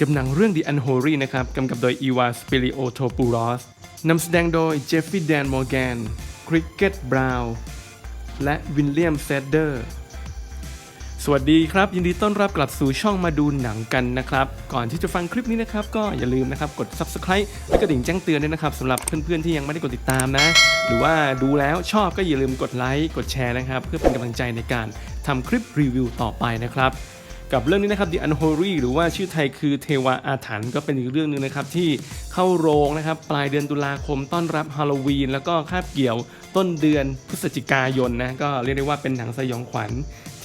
กับหนังเรื่อง The Unholy นะครับกำกับโดยอีวาสเปริโอโทปูรอสนำแสดงโดยเจฟฟี่แดนมอร์แกนคริกเก็ตบราวน์และวินเลียมเซดเดอร์สวัสดีครับ ยินดีต้อนรับกลับสู่ช่องมาดูหนังกันนะครับ ก่อนที่จะฟังคลิปนี้นะครับ ก็อย่าลืมนะครับกด Subscribe และกระดิ่งแจ้งเตือนด้วยนะครับสำหรับเพื่อนๆที่ยังไม่ได้กดติดตามนะ หรือว่าดูแล้วชอบก็อย่าลืมกดไลค์กดแชร์นะครับ เพื่อเป็นกำลังใจในการทำคลิปรีวิวต่อไปนะครับ กับเรื่องนี้นะครับ The Unholy หรือว่าชื่อไทยคือเทวาอาถรรพ์ก็เป็นอีกเรื่องหนึ่งนะครับที่เข้าโรงนะครับปลายเดือนตุลาคมต้อนรับฮาโลวีน แล้วก็คาบเกี่ยวต้นเดือนพฤศจิกายนนะก็เรียกได้ว่าเป็นหนังสยองขวัญ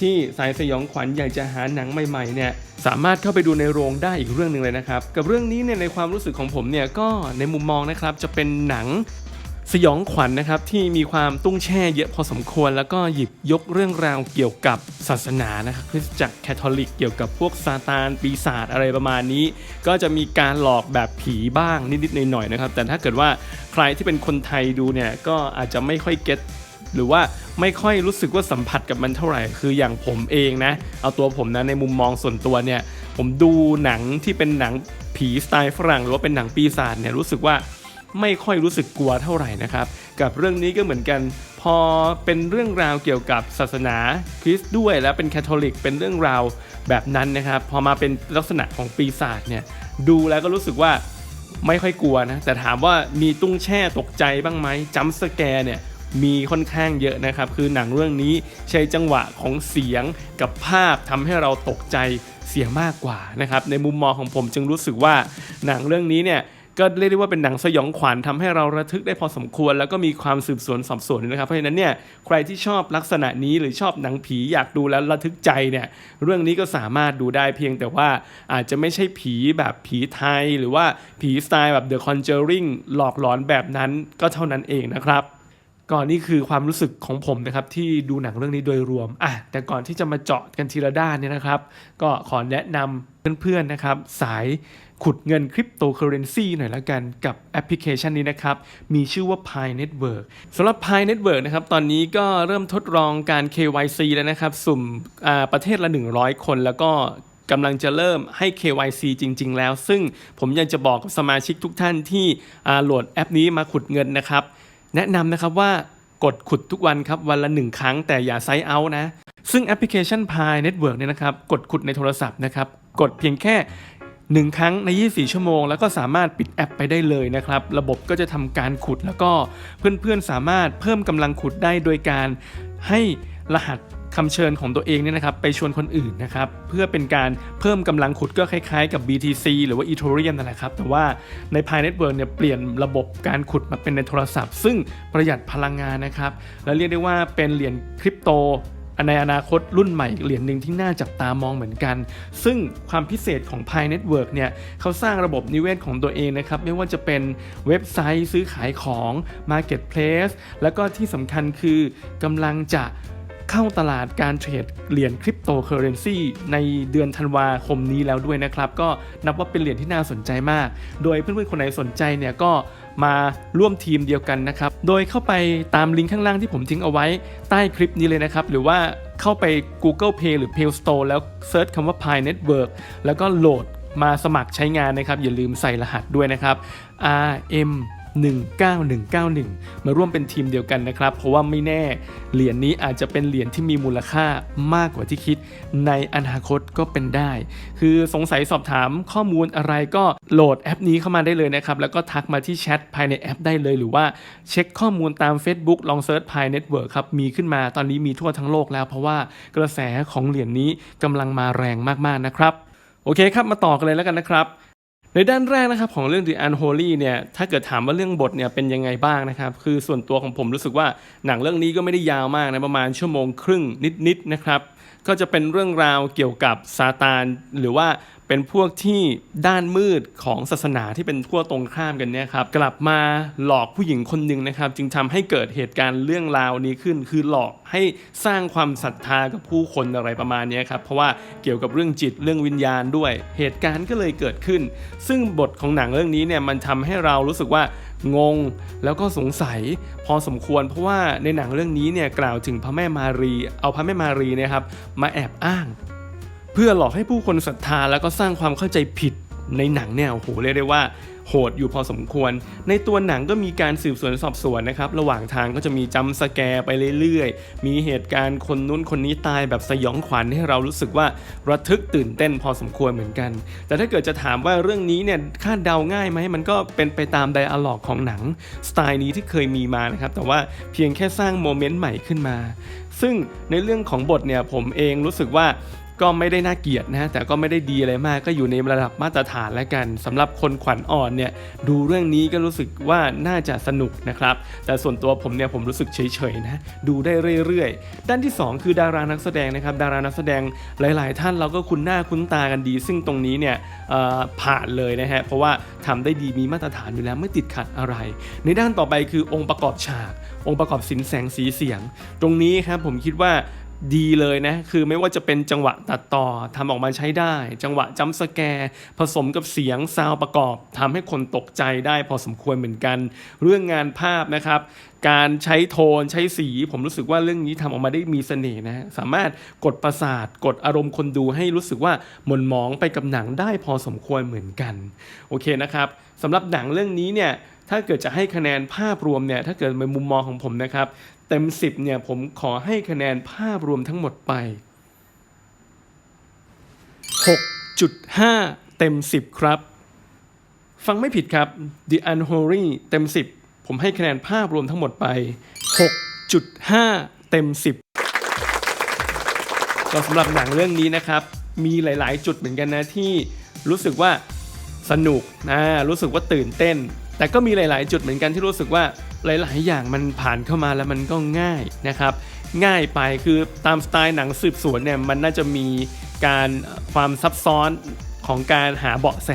ที่สายสยองขวัญอยากจะหาหนังใหม่ๆเนี่ยสามารถเข้าไปดูในโรงได้อีกเรื่องหนึ่งเลยนะครับ กับเรื่องนี้เนี่ยในความรู้สึกของผมเนี่ยก็ในมุมมองนะครับจะเป็นหนัง สยองขวัญนะครับที่มีความตุ้งแช่เยอะพอสมควร แล้วก็หยิบยกเรื่องราวเกี่ยวกับศาสนานะครับคริสตจักรแคทอลิกเกี่ยวกับพวกซาตานปีศาจอะไรประมาณนี้ ก็จะมีการหลอกแบบผีบ้างนิดๆหน่อยๆนะครับแต่ถ้าเกิดว่าใครที่เป็นคนไทยดูเนี่ยก็อาจจะไม่ค่อยเก็ตหรือว่าไม่ค่อยรู้สึกว่าสัมผัสกับมันเท่าไหร่ คืออย่างผมเองนะ เอาตัวผมนะในมุมมองส่วนตัวเนี่ย ผมดูหนังที่เป็นหนังผีสไตล์ฝรั่ง หรือว่าเป็นหนังปีศาจเนี่ยรู้สึกว่า ไม่ค่อยรู้สึกกลัวเท่าไหร่นะครับ กับเรื่องนี้ก็เหมือนกัน พอเป็นเรื่องราวเกี่ยวกับศาสนาคริสต์ด้วยแล้วเป็นแคทอลิกเป็นเรื่องราวแบบนั้นนะครับ พอมาเป็นลักษณะของปีศาจเนี่ยดูแล้วก็รู้สึกว่าไม่ค่อยกลัวนะ แต่ถามว่ามีตุ้งแช่ตกใจบ้างไหมจัมสแกร์เนี่ยมีค่อนข้างเยอะนะครับ คือหนังเรื่องนี้ใช้จังหวะของเสียงกับภาพทำให้เราตกใจเสียมากกว่านะครับ ในมุมมองของผมจึงรู้สึกว่าหนังเรื่องนี้เนี่ย ก็เรียกได้ว่าเป็นหนังสยองขวัญทำให้เราระทึกได้พอสมควร แล้วก็มีความสืบสวนสอบสวนนะครับ เพราะฉะนั้นเนี่ยใครที่ชอบลักษณะนี้หรือชอบหนังผีอยากดูแล้วระทึกใจเนี่ยเรื่องนี้ก็สามารถดูได้เพียงแต่ว่าอาจจะไม่ใช่ผีแบบผีไทย หรือว่าผีสไตล์แบบ The Conjuring หลอกหลอนแบบนั้นก็เท่านั้นเองนะครับก่อนนี่คือความรู้สึกของผมนะครับที่ดูหนังเรื่องนี้โดยรวมอะแต่ก่อนที่จะมาเจาะกันทีละด้านเนี่ยนะครับ ก็ขอแนะนำเพื่อนๆนะครับ สาย ขุดเงินคริปโตเคอเรนซีหน่อยละกันกับแอปพลิเคชันนี้นะครับ มีชื่อว่า Pi Network สำหรับ Pi Network นะครับ ตอนนี้ก็เริ่มทดลองการ KYC แล้วนะครับ สุ่มประเทศละ 100 คนแล้วก็กำลังจะเริ่มให้ KYC จริง ๆ แล้ว ซึ่งผมยากจะบอกกับสมาชิกทุกท่านที่โหลดแอปนี้มาขุดเงินนะครับ แนะนำนะครับว่ากดขุดทุกวันครับ วันละ 1 ครั้งแต่อย่าไซต์เอาท์นะ ซึ่งแอปพลิเคชัน Pi Network เนี่ยนะครับ กดขุดในโทรศัพท์นะครับ กดเพียงแค่ 1 ครั้งใน 24 ชั่วโมง แล้วก็สามารถปิดแอปไปได้เลยนะครับ ระบบก็จะทำการขุดแล้วก็เพื่อนๆสามารถเพิ่มกำลังขุดได้โดยการให้รหัสคำเชิญของตัวเองเนี่ยนะครับไปชวนคนอื่นนะครับเพื่อเป็นการเพิ่มกำลังขุดก็คล้ายๆกับ BTC หรือว่า Ethereum นั่นแหละครับ แต่ว่าใน Pi Network เนี่ยเปลี่ยนระบบการขุดมาเป็นในโทรศัพท์ ซึ่งประหยัดพลังงานนะครับ และเรียกได้ว่าเป็นเหรียญคริปโต ในอนาคตรุ่นใหม่เหรียญหนึ่งที่น่าจับตามองเหมือนกัน ซึ่งความพิเศษของ Pi Network เนี่ยเขาสร้างระบบนิเวศของตัวเองนะครับ ไม่ว่าจะเป็นเว็บไซต์ซื้อขายของ Marketplace แล้วก็ที่สำคัญคือกำลังจะ เข้าตลาดการเทรดเหรียญคริปโตเคอเรนซีในเดือนธันวาคมนี้แล้วด้วยนะครับ ก็นับว่าเป็นเหรียญที่น่าสนใจมาก โดยเพื่อนๆคนไหนสนใจเนี่ยก็มาร่วมทีมเดียวกันนะครับ โดยเข้าไปตามลิงก์ข้างล่างที่ผมทิ้งเอาไว้ใต้คลิปนี้เลยนะครับ หรือว่าเข้าไป Google Play หรือ Play Store แล้วเซิร์ชคำว่า Pi Network แล้วก็โหลดมาสมัครใช้งานนะครับ อย่าลืมใส่รหัสด้วยนะครับ RM 19191 มาร่วมเป็นทีมเดียวกันนะครับ เพราะว่าไม่แน่เหรียญนี้อาจจะเป็นเหรียญที่มีมูลค่ามากกว่าที่คิด ในอนาคตก็เป็นได้ คือสงสัยสอบถามข้อมูลอะไรก็โหลดแอปนี้เข้ามาได้เลยนะครับ แล้วก็ทักมาที่แชทภายในแอปได้เลย หรือว่าเช็คข้อมูลตาม Facebook ลองเซิร์ช Pi Network ครับ มีขึ้นมาตอนนี้มีทั่วทั้งโลกแล้ว เพราะว่ากระแสของเหรียญนี้กำลังมาแรงมากๆนะครับ โอเคครับมาต่อกันเลยแล้วกันนะครับ ในด้านแรกนะครับของเรื่อง The Unholy เนี่ยถ้าเกิดถามว่าเรื่องบทเนี่ยเป็นยังไงบ้างนะครับคือส่วนตัวของผมรู้สึกว่าหนังเรื่องนี้ก็ไม่ได้ยาวมากนะประมาณชั่วโมงครึ่งนิดๆนะครับก็จะเป็นเรื่องราวเกี่ยวกับซาตานหรือว่า เป็นพวกที่ด้านมืดของศาสนาที่เป็นขั้วตรงข้ามกันเนี่ยครับกลับมาหลอกผู้หญิงคนหนึ่งนะครับ จึงทำให้เกิดเหตุการณ์เรื่องราวนี้ขึ้น คือหลอกให้สร้างความศรัทธากับผู้คนอะไรประมาณนี้ครับเพราะว่าเกี่ยวกับเรื่องจิตเรื่องวิญญาณด้วย เหตุการณ์ก็เลยเกิดขึ้น ซึ่งบทของหนังเรื่องนี้เนี่ยมันทำให้เรารู้สึกว่างงแล้วก็สงสัยพอสมควร เพราะว่าในหนังเรื่องนี้เนี่ยกล่าวถึงพระแม่มารี เอาพระแม่มารีนยครับมาแอบอ้าง เพื่อหลอกให้ผู้คนศรัทธาแล้วก็สร้างความเข้าใจผิดในหนังเนี่ยโอ้โหเรียกได้ว่าโหดอยู่พอสมควร ในตัวหนังก็มีการสืบสวนสอบสวนนะครับ ระหว่างทางก็จะมีจัมป์สแกร์ไปเรื่อยๆ มีเหตุการณ์คนนู้นคนนี้ตายแบบสยองขวัญให้เรารู้สึกว่าระทึกตื่นเต้นพอสมควรเหมือนกัน แต่ถ้าเกิดจะถามว่าเรื่องนี้เนี่ยคาดเดาง่ายไหมมันก็เป็นไปตามไดอะล็อกของหนังสไตล์นี้ที่เคยมีมานะครับ แต่ว่าเพียงแค่สร้างโมเมนต์ใหม่ขึ้นมา ซึ่งในเรื่องของบทเนี่ยผมเองรู้สึกว่า ก็ไม่ได้น่าเกลียดนะแต่ก็ไม่ได้ดีอะไรมากก็อยู่ในระดับมาตรฐานแล้วกันสำหรับคนขวัญอ่อนเนี่ยดูเรื่องนี้ก็รู้สึกว่าน่าจะสนุกนะครับ แต่ส่วนตัวผมเนี่ยผมรู้สึกเฉยๆนะดูได้เรื่อยๆ ด้านที่ 2 คือดารานักแสดงนะครับดารานักแสดงหลาย ๆ ท่านเราก็คุ้นหน้าคุ้นตากันดี ซึ่งตรงนี้เนี่ยผ่านเลยนะฮะเพราะว่าทำได้ดีมีมาตรฐานอยู่แล้วไม่ติดขัดอะไร ในด้านต่อไปคือองค์ประกอบฉาก องค์ประกอบสินแสงสีเสียง ตรงนี้ครับผมคิดว่า ดีเลยนะ คือไม่ว่าจะเป็นจังหวะตัดต่อทำออกมาใช้ได้ จังหวะจัมสแกร์ผสมกับเสียงซาวประกอบทำให้คนตกใจได้พอสมควรเหมือนกัน เรื่องงานภาพนะครับ การใช้โทนใช้สี ผมรู้สึกว่าเรื่องนี้ทำออกมาได้มีเสน่ห์นะ สามารถกดประสาท กดอารมณ์คนดูให้รู้สึกว่าหม่นหมองไปกับหนังได้พอสมควรเหมือนกัน โอเคนะครับสำหรับหนังเรื่องนี้เนี่ยถ้าเกิดจะให้คะแนนภาพรวมเนี่ยถ้าเกิดในมุมมองของผมนะครับ เต็ม10เนี่ยผมขอให้คะแนนภาพรวมทั้งหมดไป 6.5 เต็ม 10 ครับ ฟังไม่ผิดครับ The Unholy เต็ม 10 ผมให้คะแนนภาพรวมทั้งหมดไป 6.5 เต็ม 10 ก็สำหรับหนังเรื่องนี้นะครับ มีหลาย ๆ จุดเหมือนกันนะที่รู้สึกว่าสนุกนะรู้สึกว่าตื่นเต้น แต่ก็มีหลาย ๆ จุดเหมือนกันที่รู้สึกว่า หลาย ๆ อย่างมันผ่านเข้ามาแล้วมันก็ง่ายนะครับ ง่ายไปคือตามสไตล์หนังสืบสวนเนี่ยมันน่าจะมีการความซับซ้อนของการหาเบาะแส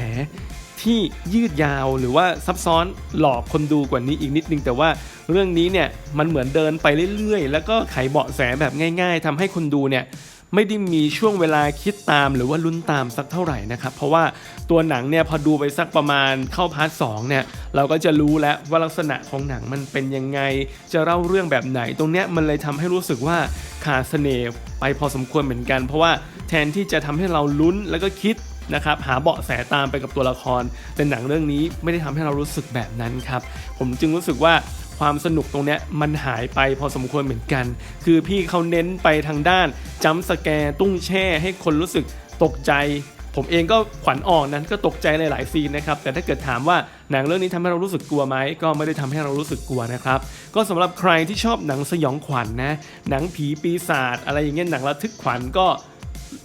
ที่ยืดยาวหรือว่าซับซ้อนหลอกคนดูกว่านี้อีกนิดนึง แต่ว่าเรื่องนี้เนี่ยมันเหมือนเดินไปเรื่อย ๆ แล้วก็ไขเบาะแสแบบง่าย ๆทำให้คนดูเนี่ย ไม่ได้มีช่วงเวลาคิดตามหรือว่าลุ้นตามสักเท่าไหร่นะครับ เพราะว่าตัวหนังเนี่ยพอดูไปสักประมาณเข้าพาร์ทสองเนี่ยเราก็จะรู้แล้วว่าลักษณะของหนังมันเป็นยังไง จะเล่าเรื่องแบบไหน ตรงเนี้ยมันเลยทำให้รู้สึกว่าขาดเสน่ห์ไปพอสมควรเหมือนกัน เพราะว่าแทนที่จะทำให้เราลุ้นแล้วก็คิดนะครับหาเบาะแสตามไปกับตัวละครแต่หนังเรื่องนี้ไม่ได้ทำให้เรารู้สึกแบบนั้นครับผมจึงรู้สึกว่า ความสนุกตรงเนี้ยมันหายไปพอสมควรเหมือนกัน คือพี่เขาเน้นไปทางด้านจัมสแกร์ตุ้งแช่ให้คนรู้สึกตกใจ ผมเองก็ขวัญอ่อนนั้นก็ตกใจหลายๆซีนนะครับแต่ถ้าเกิดถามว่าหนังเรื่องนี้ทำให้เรารู้สึกกลัวไหมก็ไม่ได้ทำให้เรารู้สึกกลัวนะครับก็สำหรับใครที่ชอบหนังสยองขวัญนนะหนังผีปีศาจอะไรอย่างเงี้ยหนังระทึกขวัญก็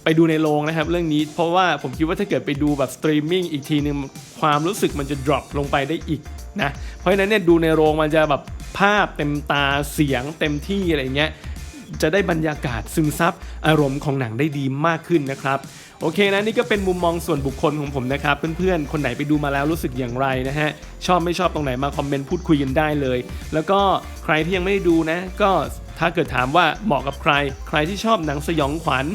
ไปดูในโรงนะครับเรื่องนี้เพราะว่าผมคิดว่าถ้าเกิดไปดูแบบสตรีมมิ่งอีกทีนึงความรู้สึกมันจะ drop ลงไปได้อีกนะเพราะฉะนั้นเนี่ยดูในโรงมันจะแบบภาพเต็มตาเสียงเต็มที่อะไรเงี้ยจะได้บรรยากาศซึมซับอารมณ์ของหนังได้ดีมากขึ้นนะครับโอเคนะนี่ก็เป็นมุมมองส่วนบุคคลของผมนะครับเพื่อนๆ คนไหนไปดูมาแล้วรู้สึกอย่างไรนะฮะชอบไม่ชอบตรงไหนมาคอมเมนต์พูดคุยกันได้เลย แล้วก็ใครที่ยังไม่ได้ดูนะ ก็ถ้าเกิดถามว่าเหมาะกับใคร ใครที่ชอบหนังสยองขวัญ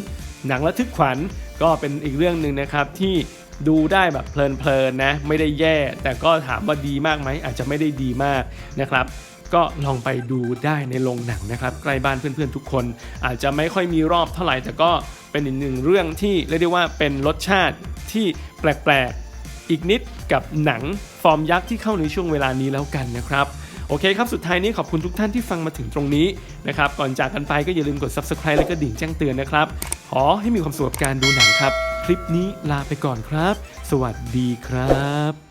หนังระทึกขวัญก็เป็นอีกเรื่องหนึ่งนะครับที่ดูได้แบบเพลินๆนะไม่ได้แย่ แต่ก็ถามว่าดีมากไหมอาจจะไม่ได้ดีมากนะครับก็ลองไปดูได้ในโรงหนังนะครับใกล้บ้านเพื่อนๆทุกคน อาจจะไม่ค่อยมีรอบเท่าไหร่แต่ก็เป็นอีกหนึ่งเรื่องที่เรียกได้ว่าเป็นรสชาติที่แปลกๆ อีกนิดกับหนังฟอร์มยักษ์ที่เข้าในช่วงเวลานี้แล้วกันนะครับโอเคครับ สุดท้ายนี้ขอบคุณทุกท่านที่ฟังมาถึงตรงนี้นะครับ ก่อนจากกันไปก็อย่าลืมกด subscribe และก็ดิ่งแจ้งเตือนนะครับ ขอให้มีความสุขกับการดูหนังครับ คลิปนี้ลาไปก่อนครับ สวัสดีครับ